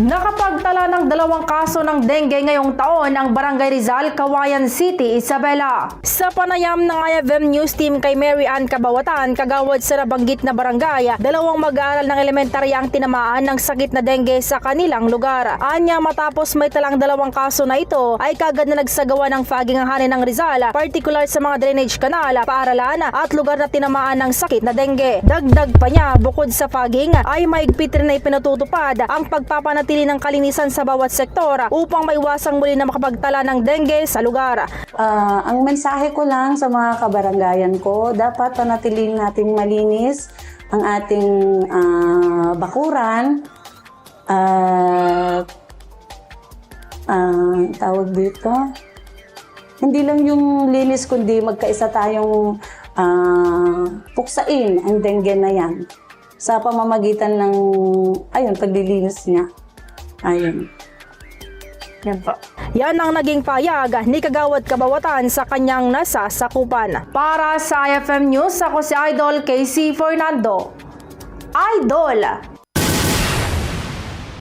Nakapagtala ng dalawang kaso ng dengue ngayong taon ang Barangay Rizal, Kawayan City, Isabela. Sa panayam ng IFM News Team kay Mary Ann Kabawatan, kagawad sa nabanggit na barangay, dalawang mag-aaral ng elementarya ang tinamaan ng sakit na dengue sa kanilang lugar. Anya matapos may talang dalawang kaso na ito, ay kagad na nagsagawa ng fogging ang hanin ng Rizal, particular sa mga drainage kanal, paaralan at lugar na tinamaan ng sakit na dengue. Dagdag pa niya, bukod sa fogging, ay maigpit rin na ipinatutupad ang pagpapanatili ng kalinisan sa bawat sektor upang maiwasang muli na makapagtala ng dengue sa lugar. Ah, ang mensahe ko lang sa mga kabaranggayan ko, dapat panatiling nating malinis ang ating ah, bakuran. At ah, tawag dito, hindi lang yung linis kundi magkaisa tayong ah, puksain ang dengue na yan sa pamamagitan ng ayun paglilinis niya. Ayun. Yan. Yan ang naging payag ni Kagawad Kabawatan sa kanyang nasasakupan. Para sa IFM News, ako si Idol Casey Fernando. Idol!